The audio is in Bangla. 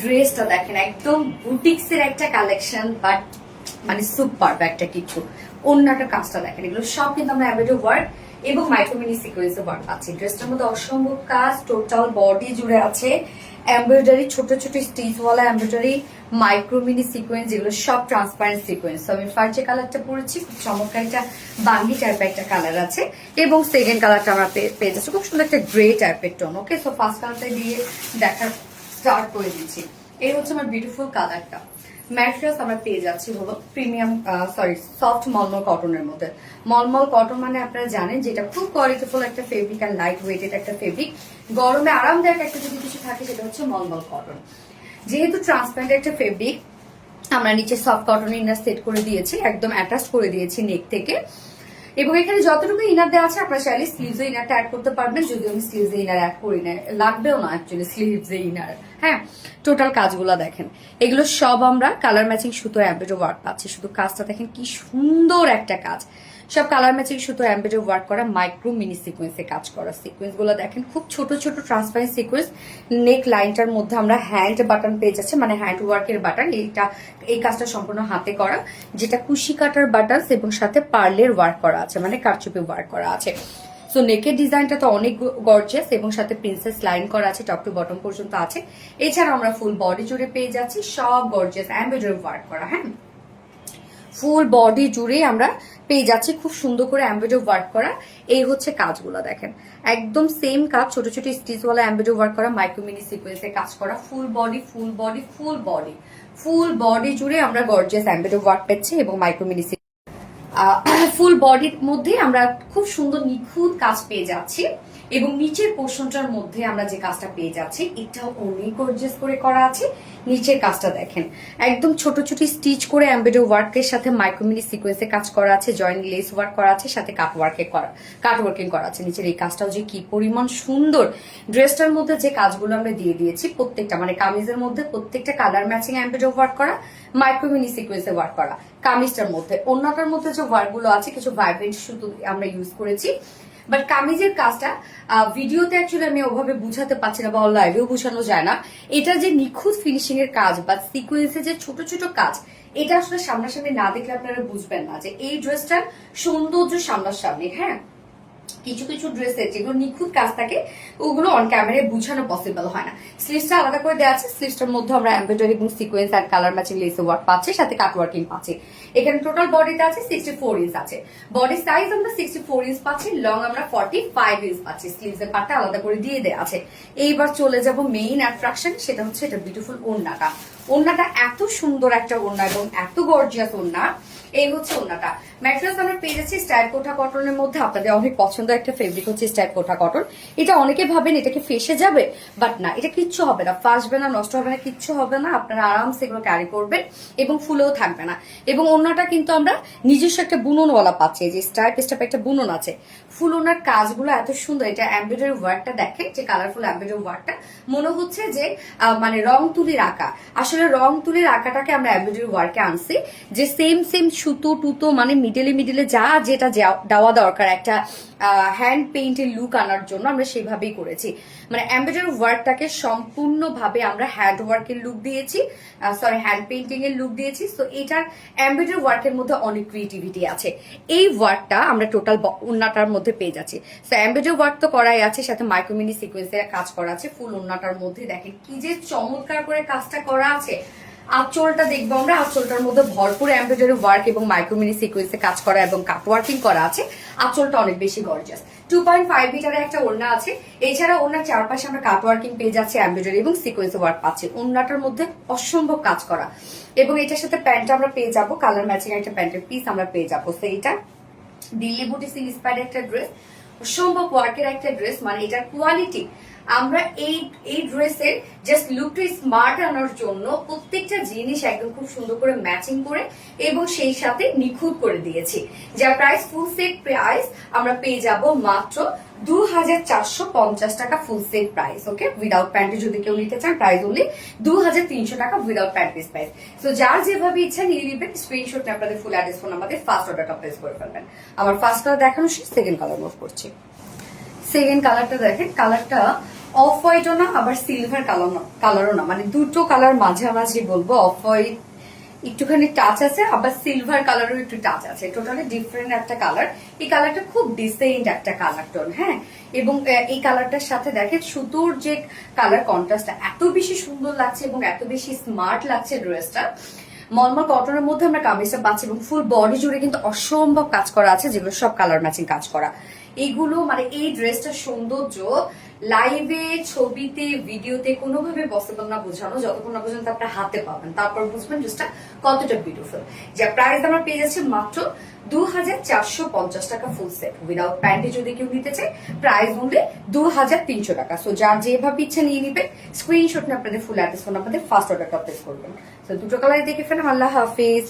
ড্রেসটা দেখেন, একদম বুটিক্স এর একটা কালেকশন বাট মানে সুপার একটা কিছু। অন্য একটা কাজটা দেখেন, এগুলো সব কিন্তু আমরা অ্যাভেডো ওয়ার্ক এবং মাইক্রোমিনি সিকোয়েন্স ওয়ার্ক পাচ্ছি। ড্রেসটার মধ্যে অসম্ভব কাজ টোটাল বডি জুড়ে আছে এমব্রয়ডারি ছোট ছোট স্টিচওয়ালা এমব্রয়ডারি মাইক্রোমিনি সিকোয়েন্স যেগুলো সব ট্রান্সপারেন্ট সিকোয়েন্স আমি ফার্স্ট যে কালারটা পরেছি, খুব চমৎকার একটা বাঙ্গি টাইপের একটা কালার আছে এবং সেকেন্ড কালারটা আমরা পেয়ে যাচ্ছি। খুব সুন্দর একটা গ্রে টাইপের টোন ওকে সো ফার্স্ট কালারটা দিয়ে দেখার স্টার্ট করে দিচ্ছি। এই হচ্ছে আমার বিউটিফুল কালারটা ম্যাট্রেস আমরা পেয়ে যাচ্ছি হলো প্রিমিয়াম সরি সফট মলমল কটনের মধ্যে। মলমল কটন মানে আপনারা জানেন যেটা খুব কোয়ালিটিফুল একটা ফেব্রিক আর লাইট ওয়েটেড একটা ফেব্রিক গরমে আরামদায়ক একটা যদি কিছু থাকে, সেটা হচ্ছে মলমল কটন যেহেতু ট্রান্সপারেন্ট একটা ফেব্রিক আমরা নিচে সফট কটন ইনার সেট করে দিয়েছি, একদম অ্যাটাচ করে দিয়েছি নেক থেকে। এবং এখানে যতটুকু ইনার দেওয়া আছে, আপনারা চাইলে স্লিভসে ইনারটা অ্যাড করতে পারবেন। যদি আমি স্লিভসে ইনার অ্যাড করি না লাগবেও না অ্যাকচুয়ালি স্লিভসে ইনার হ্যাঁ টোটাল কাজগুলো দেখেন। এগুলো সব আমরা কালার ম্যাচিং সুতো অ্যাম্বেডো ওয়ার্ক পাচ্ছি। শুধু কাজটা দেখেন কি সুন্দর একটা কাজ। সব কালার ম্যাচিং সুতো অ্যাম্বেডো ওয়ার্ক করা মাইক্রো মিনি সিকোয়েন্সে কাজ করা। সিকোয়েন্সগুলো দেখেন, খুব ছোট ছোট ট্রান্সপারেন্ট সিকোয়েন্স নেক লাইনটার মধ্যে আমরা হ্যান্ড বাটন পেয়ে যাচ্ছে মানে হ্যান্ড ওয়ার্কের বাটন এইটা, এই কাজটা সম্পূর্ণ হাতে করা। যেটা কুশি কাটার বাটন এবং সাথে পার্লের ওয়ার্ক করা আছে মানে কারচুপি ওয়ার্ক করা আছে। সো নেকের ডিজাইনটা তো অনেক গর্জিয়াস এবং সাথে প্রিন্সেস লাইন করা আছে টপ টু বটম পর্যন্ত আছে। এছাড়া আমরা ফুল বডি জুড়ে পেয়ে যাচ্ছি, সব গর্জিয়াস এমব্রয়ডারি ওয়ার্ক করা হ্যাঁ? ফুল বডি জুড়ে আমরা পেয়ে যাচ্ছি খুব সুন্দর করে অ্যাম্বেডো ওয়ার্ক করা। এই হচ্ছে কাজগুলো, দেখেন। একদম সেম কাজ, ছোট ছোট স্টিচওয়ালা অ্যাম্বেডো ওয়ার্ক করা মাইক্রোমিনি সিকোয়েন্সে কাজ করা। Full body full body full body full body জুড়ে আমরা গর্জিয়াস অ্যাম্বেডো ওয়ার্ক পাচ্ছি এবং মাইক্রোমিনি ফুল বডির মধ্যে আমরা খুব সুন্দর নিখুঁত কাজ পেয়ে যাচ্ছি। এবং নিচের পোর্শনটার মধ্যে আমরা যে কাজটা পেয়ে যাচ্ছি, এটাও অনেক গর্জিয়াস করে করা আছে। নিচের কাজটা দেখেন, একদম ছোট ছোট স্টিচ করে এমবেডো ওয়ার্কের সাথে মাইক্রোমিনি সিকোয়েন্সে কাজ করা আছে জয়েন্ট লেস ওয়ার্ক করা আছে, সাথে কাট ওয়ার্কে করা কাট ওয়ার্কিং করা আছে। নিচের এই কাজটাও যে কি পরিমাণ সুন্দর। ড্রেসটার মধ্যে যে কাজগুলো আমরা দিয়ে দিয়েছি, প্রত্যেকটা মানে কামিজের মধ্যে প্রত্যেকটা কালার ম্যাচিং এমবেডো ওয়ার্ক করা মাইক্রোমিনি সিকোয়েন্সে ওয়ার্ক করা, কামিজটার মধ্যে। অন্যটার মধ্যে যে ওয়ার্কগুলো আছে, কিছু ভাইব্রেন্ট সুতো আমরা ইউজ করেছি। বাট কামিজের কাজটা ভিডিওতে অ্যাকচুয়ালি আমি ওভাবে বুঝাতে পারছি না বা লাইভেও বোঝানো যায় না। এটা যে নিখুঁত ফিনিশিং এর কাজ বা সিকুয়েন্সে যে ছোট ছোট কাজ, এটা আসলে সামনাসামনি না দেখলে আপনারা বুঝবেন না যে এই ড্রেসটার সৌন্দর্য সামনাসামনি হ্যাঁ? কিছু কিছু ড্রেসের যেগুলো নিখুঁত কাজ থাকে, ওগুলো অন ক্যামেরায় বুঝানো পসিবল হয় না। স্লিভসটা আলাদা করে দেওয়া আছে স্লিভসটার মধ্যে আমরা এমব্রয়ডারি এবং সিকোয়েন্স আর কালার ম্যাচিং লেস ওয়ার্ক পাচ্ছি, সাথে কাট ওয়ার্কিং পাচ্ছি। এখানে টোটাল বডিতে আছে সিক্সটি ফোর ইঞ্চ আছে। বডি সাইজ আমরা সিক্সটি ফোর ইঞ্চ পাচ্ছি লং আমরা ফর্টি ফাইভ ইঞ্চ পাচ্ছি স্লিভসের পার্টটা আলাদা করে দিয়ে দেওয়া আছে। এইবার চলে যাব মেইন অ্যাট্রাকশন সেটা হচ্ছে এটা বিউটিফুল ওড়নাটা। ওড়নাটা এত সুন্দর একটা ওড়না এবং এত গর্জিয়াস ওড়না এই হচ্ছে ওনাটা ম্যাট্রেস আমরা পেয়ে যাচ্ছি স্টাইল কোঠা কটনের মধ্যে। আপনাদের অনেক পছন্দ একটা ফেব্রিক হচ্ছে স্টাইল কোঠা কটন। এটা অনেকে ভাবেন এটা কি ফেসে যাবে বাট না, এটা কিচ্ছু হবে না। ফাসবে না, নষ্ট হবে না, কিচ্ছু হবে না। আপনারা আরামসে এগুলো ক্যারি করবেন এবং ফুলেও থাকবে না। এবং ওড়নাটা কিন্তু আমরা নিজস্ব একটা বুননওয়ালা পাচ্ছি। যে স্টাইপ স্টাইপ একটা বুনন আছে। ফুল ওনার কাজগুলো এত সুন্দর, এটা এমব্রয়ডারি ওয়ার্কটা দেখেন যে কালারফুল এমব্রয়ডারি ওয়ার্কটা মনে হচ্ছে যে মানে রং তুলির আঁকা। আসলে রং তুলির আঁকাটাকে আমরা এমব্রয়ডারি ওয়ার্কে আনছি। যে সেম সেম সুতো, টুতো মানে মিডলে মিডলে যা যেটা দেওয়া দরকার, একটা হ্যান্ড পেইন্টের লুক আনার জন্য আমরা সেভাবেই করেছি। মানে এমব্রয়ডারি ওয়ার্কটাকে সম্পূর্ণভাবে আমরা হ্যান্ড ওয়ার্কের লুক দিয়েছি সরি হ্যান্ড পেইন্টিং এর লুক দিয়েছি। তো এটার এমব্রয়ডারি ওয়ার্কের মধ্যে অনেক ক্রিয়েটিভিটি আছে। এই ওয়ার্কটা আমরা টোটাল উন্নাটার মধ্যে পেয়ে যাচ্ছি। এমব্রয়ডারি ওয়ার্ক তো করাই আছে, সাথে মাইক্রোমিনি সিকোয়েন্সের কাজ করা আছে ফুল উন্নাটার মধ্যে দেখেন কি যে চমৎকার করে কাজটা করা আছে। আঁচলটা দেখব আমরা, আঁচলটার মধ্যে ভরপুর এমব্রয়ডারি ওয়ার্ক এবং মাইক্রোমিনি সিকোয়েন্সে কাজ করা এবং কাট ওয়ার্কিং করা আছে। আঁচলটা অনেক বেশি গর্জাস টু পয়েন্ট ফাইভ মিটারের একটা ওড়না আছে। এছাড়া ওড়নার চারপাশে আমরা কাট ওয়ার্কিং পেয়ে যাচ্ছি এমব্রয়ডারি এবং সিকোয়েন্স ওয়ার্ক পাচ্ছি। ওড়নাটার মধ্যে অসম্ভব কাজ করা। এবং এটার সাথে প্যান্টটা আমরা পেয়ে যাব কালার ম্যাচিং একটা প্যান্টের পিস আমরা পেয়ে যাব। সেইটা দিল্লি বুটিস ইন্সপায়ার্ড একটা ড্রেস, অসম্ভব ওয়ার্কের একটা ড্রেস মানে এটার কোয়ালিটি আমরা এই এই ড্রেসের জাস্ট লুকটা স্মার্ট আনার জন্য প্রত্যেকটা জিনিস একদম খুব সুন্দর করে ম্যাচিং করে এবং সেই সাথে নিখুঁত করে দিয়েছি। যা প্রাইস ফুল সেট প্রাইস আমরা পেয়ে যাব মাত্র দু হাজার চারশো পঞ্চাশ টাকা full set price okay without প্যান্টে যদি কেউ নিতে চান প্রাইস অনলি দু হাজার তিনশো টাকা উইদাউট প্যান্ট পিস প্রাইস তো যার যেভাবে ইচ্ছা নিয়ে নিবেন স্ক্রিনশট আপনাদের ফুল অ্যাড্রেস ফোন আমাদের ফার্স্ট অর্ডারটা প্লেস করে ফেলবেন। আমার ফার্স্ট কালার দেখানো শেষ সেকেন্ড কালার মুভ করছি। সেকেন্ড কালারটা দেখেন কালারটা অফ হোয়াইটও না, আবার সিলভার কালার কালারও না। মানে দুটো কালার মাঝামাঝি বলব অফ হোয়াইট একটুখানি টাচ আছে, আবার সিলভার কালারও একটু টাচ আছে। টোটালি ডিফারেন্ট একটা কালার এই কালারটা খুব ডিসেন্ট একটা কালার টোন হ্যাঁ? এবং এই কালারটার সাথে দেখেন সুতোর যে কালার কন্ট্রাস্টটা এত বেশি সুন্দর লাগছে এবং এত বেশি স্মার্ট লাগছে ড্রেসটা মলমল কটনের মধ্যে আমরা কামিজটা পাচ্ছি এবং ফুল বডি জুড়ে কিন্তু অসম্ভব কাজ করা আছে, যেগুলো সব কালার ম্যাচিং কাজ করা। এইগুলো মানে এই ড্রেসটার সৌন্দর্য লাইভে ছবিতে ভিডিওতে কোনোভাবে পসিবল না বোঝানো, যতক্ষণ না পর্যন্ত আপনার হাতে পাবেন। তারপর বুঝবেন ড্রেসটা কতটা বিউটিফুল যা প্রাইস আমরা পেয়ে যাচ্ছি মাত্র দু হাজার চারশো পঞ্চাশ টাকা ফুল সেট উইদাউট প্যান্টে যদি কেউ নিতে চায় প্রাইস মূল্যে দু হাজার তিনশো টাকা। সো যার যেভাবে ইচ্ছা নিয়ে নিবে স্ক্রিনশট নিয়ে আপনাদের ফুল অ্যাড্রেস ফোন আপনাদের ফার্স্ট অর্ডারটা প্লেস করবেন। তো দুটো কালার দেখে ফেলেন। আল্লাহ হাফিজ।